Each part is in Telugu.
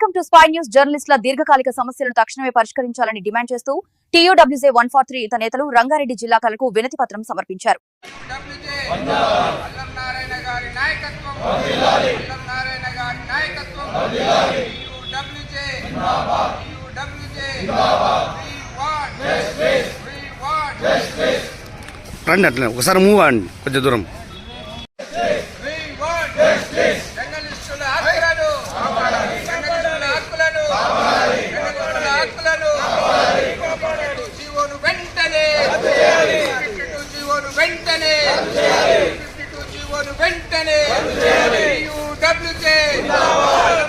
Welcome to spy news. జర్నలిస్టుల దీర్ఘకాలిక సమస్యలను తక్షణమే పరిష్కరించాలని డిమాండ్ చేస్తూ టీయూడబ్ల్యూజే వన్ ఫార్ త్రీ నేతలు రంగారెడ్డి జిల్లా కలకు వినతి పత్రం సమర్పించారు. రండి అట్లా ఒకసారి మూవ్ అండి కొంచెం దూరం జర్నలిస్టుల హక్కులను జర్నలిస్టుల హక్కులను జర్నలిస్టుల హక్కులను జీవోను వెంటనే ఫిఫ్టీ జీవోను వెంటనే. ఫిఫ్టీ జీవోను వెంటనే.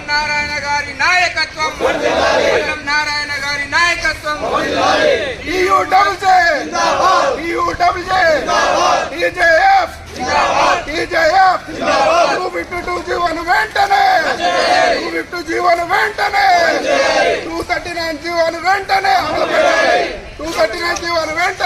నారాయణ గారి నాయకత్వం. నారాయణ గారి నాయకత్వం. EU double J! EU double J! TJF! TJF! 252 జీవోను వెంటనే. 252 జీవోను వెంటనే. 239 జీవోను వెంటనే. 239 జీవోను వెంటనే.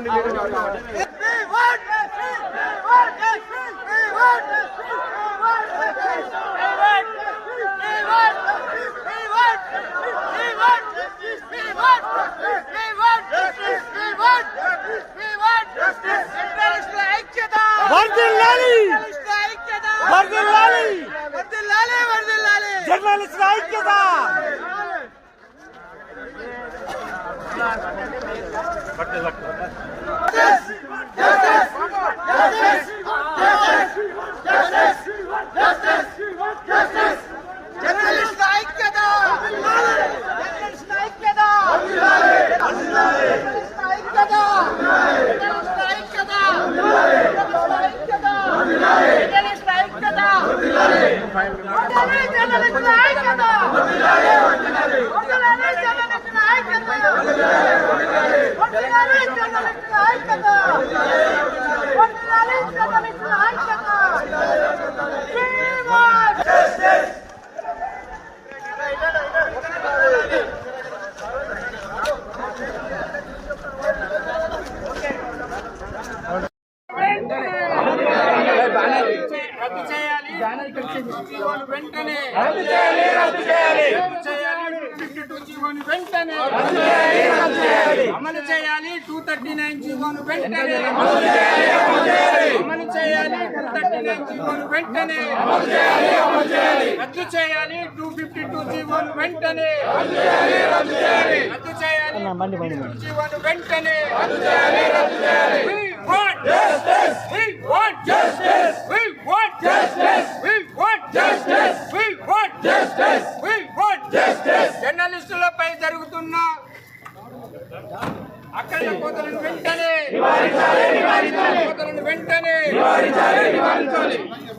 నిలబడండి జర్నలిస్ట్ ఐక్యత జర్నలిస్టుల ఐక్యత జర్నలిస్టుల ఐక్యత జర్నలిస్టుల ఐక్యత జర్నలిస్టుల ఐక్యత జర్నలిస్టుల ఐక్యత జర్నలిస్టుల ఐక్యత వందనాలు జర్నలిస్టుల ఐక్యత వందనాలు జర్నలిస్టుల ఐక్యత వందనాలు జర్నలిస్టుల ఐక్యత వందనాలు జర్నలిస్టుల ఐక్యత We want justice! రద్దు చేయాలి జీవోను వెంటనే రద్దు చేయాలి రద్దు చేయాలి రద్దు చేయాలి ఫిఫ్టీ టూ జీవోను వెంటనే రద్దు చేయాలి రద్దు చేయాలి అమలు చేయాలి టూ థర్టీ నైన్ జీవోను వెంటనే అమలు చేయాలి అమలు చేయాలి అమలు చేయాలి టూ థర్టీ నైన్ జీవోను వెంటనే అమలు చేయాలి అమలు చేయాలి రద్దు చేయాలి టూ ఫిఫ్టీ టూ జీవోను వెంటనే రద్దు చేయాలి రద్దు చేయాలి రద్దు చేయాలి జీవోను వెంటనే రద్దు చేయాలి రద్దు చేయాలి We want justice! We want justice! We want justice! We want justice! We want justice! We want justice! జర్నలిస్టులపై జరుగుతున్న అక్కడ కోతలను వెంటనే కోతలను వెంటనే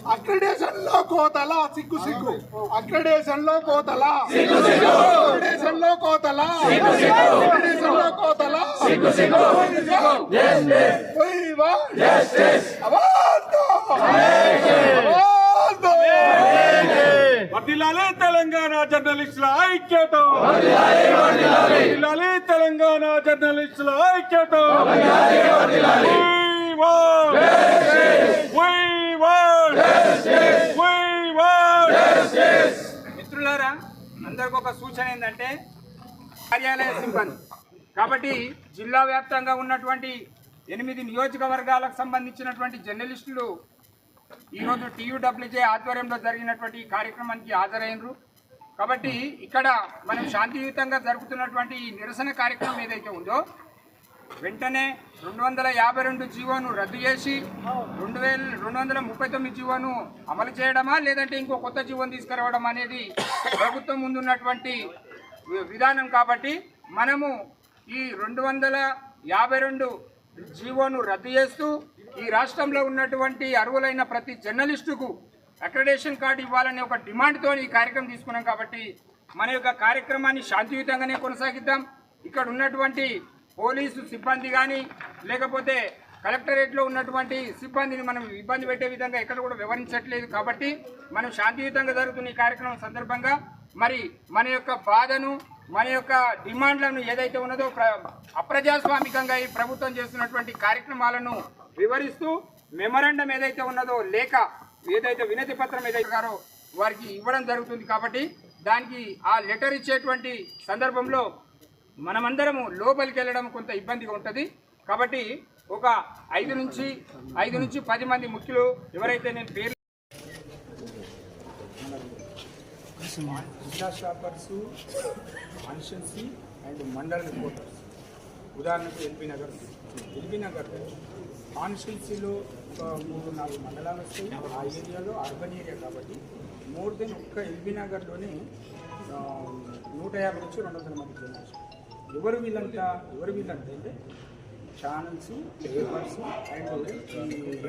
అక్రిడేషన్లో కోతల సిగ్గు సిగ్గు. అక్రిడేషన్లో కోతల. అక్రిడేషన్లో కోతల. అక్రిడేషన్లో కోతల అవార్డు తెలంగాణ జర్నలిస్టుల ఐక్యత. తెలంగాణ జర్నలిస్టుల ఐక్యత. మిత్రులారా అందరికి ఒక సూచన ఏంటంటే కార్యాలయ సిబ్బంది. కాబట్టి జిల్లా వ్యాప్తంగా ఉన్నటువంటి ఎనిమిది నియోజకవర్గాలకు సంబంధించినటువంటి జర్నలిస్టులు ఈరోజు టీయూడబ్ల్యూజే ఆధ్వర్యంలో జరిగినటువంటి కార్యక్రమానికి హాజరైనరు. కాబట్టి ఇక్కడ మనం శాంతియుతంగా జరుగుతున్నటువంటి ఈ నిరసన కార్యక్రమం ఏదైతే ఉందో వెంటనే రెండు వందల యాభై రెండు జీవోను రద్దు చేసి రెండు వేల రెండు వందల ముప్పై తొమ్మిది జీవోను అమలు చేయడమా లేదంటే ఇంకో కొత్త జీవోను తీసుకురావడం అనేది ప్రభుత్వం ముందున్నటువంటి విధానం కాబట్టి మనము ఈ రెండు వందల యాభై రెండు జీవోను రద్దు చేస్తూ ఈ రాష్ట్రంలో ఉన్నటువంటి అర్హులైన ప్రతి జర్నలిస్టుకు అక్రెడేషన్ కార్డు ఇవ్వాలనే ఒక డిమాండ్తో ఈ కార్యక్రమం తీసుకున్నాం కాబట్టి మన యొక్క కార్యక్రమాన్ని శాంతియుతంగానే కొనసాగిద్దాం. ఇక్కడ ఉన్నటువంటి పోలీసు సిబ్బంది కానీ లేకపోతే కలెక్టరేట్లో ఉన్నటువంటి సిబ్బందిని మనం ఇబ్బంది పెట్టే విధంగా ఎక్కడ కూడా వివరించట్లేదు కాబట్టి మనం శాంతియుతంగా జరుగుతున్న ఈ కార్యక్రమం సందర్భంగా మరి మన యొక్క బాధను మన యొక్క డిమాండ్లను ఏదైతే ఉన్నదో ప్ర- అప్రజాస్వామికంగా ఈ ప్రభుత్వం చేస్తున్నటువంటి కార్యక్రమాలను వివరిస్తూ మెమరాండం ఏదైతే ఉన్నదో లేక ఏదైతే వినతి పత్రం ఏదైతే గారో వారికి ఇవ్వడం జరుగుతుంది కాబట్టి దానికి ఆ లెటర్ ఇచ్చేటువంటి సందర్భంలో మనమందరము లోపలికి వెళ్ళడం కొంత ఇబ్బందిగా ఉంటుంది. కాబట్టి ఒక ఐదు నుంచి ఐదు నుంచి పది మంది ముఖ్యులు ఎవరైతే నేను పేరు షాపర్స్ అండ్ మండల్ రిపోర్టర్స్ ఉదాహరణకు ఎల్బీ నగర్. ఎల్బీ నగర్ కాన్స్టిట్యున్సీలో ఒక మూడు నాలుగు మండలాలు వస్తాయి. ఆ ఏరియాలో అర్బన్ ఏరియా కాబట్టి మోర్ దెన్ ఒక్క ఎల్బీ నగర్లోనే నూట యాభై నుంచి రెండు వందల మంది జనాలు ఎవరు వీళ్ళంతా ఎవరు వీళ్ళంతా అంటే ఛానల్స్ పేపర్స్ అండ్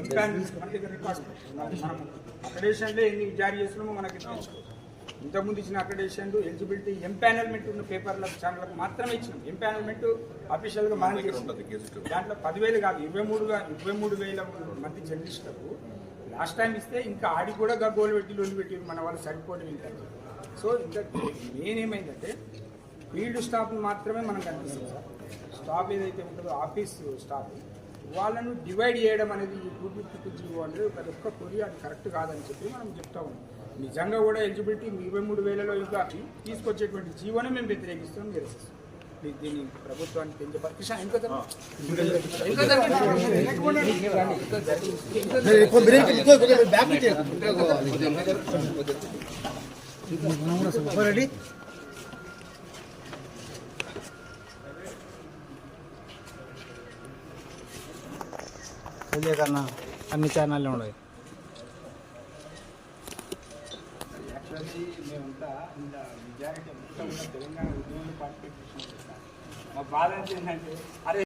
ఎంపానల్స్ మన దగ్గర రికార్డు మనం అక్రెడేషన్లో ఎన్ని జారీ చేస్తున్నామో మనకి తెలుసు. ఇంతకుముందు ఇచ్చిన అక్రెడేషన్ ఎలిజిబిలిటీ ఎంపానల్మెంట్ ఉన్న పేపర్లకు ఛానళ్ళకు మాత్రమే ఇచ్చినాం. ఎంపానల్మెంట్ అఫీషియల్గా మనం దాంట్లో పదివేలు కాదు ఇరవై మూడుగా ఇరవై మూడు వేల మంది జర్నలిస్టులకు లాస్ట్ టైం ఇస్తే ఇంకా ఆడి కూడా గగ్గోలు పెట్టి లోన్లు పెట్టి మన వాళ్ళు సరిపోవడం ఏంటంటే. సో ఇంకా మెయిన్ ఏమైందంటే ఫీల్డ్ స్టాఫ్ని మాత్రమే మనం కనిపిస్తుంది సార్. స్టాఫ్ ఏదైతే ఉంటుందో ఆఫీస్ స్టాఫ్ వాళ్ళను డివైడ్ చేయడం అనేది ఈ టూ ఫిఫ్టీ టూ జీవో అనేది ప్రతి ఒక్క కొరియా అది కరెక్ట్ కాదని చెప్పి మనం చెప్తా ఉన్నాం. నిజంగా కూడా ఎలిజిబిలిటీ ఇరవై మూడు వేలలో ఇంకా తీసుకొచ్చేటువంటి జీవోనే మేము వ్యతిరేకిస్తాం నిరసిస్తాం దీ- దీన్ని ప్రభుత్వానికి పెంచే కిషా ఎంత జర- ఎంత జరిగింది? ఎంత జరిగింది? కన్నా అన్ని ఛానళ్ళు ఉన్నాయి మేమంతా ఇలా మెజారిటీ మొత్తం కూడా తెలంగాణ ఉద్యమంలో పార్టిసిపేట్ చేసినాం మా బాధ ఏంటంటే అరే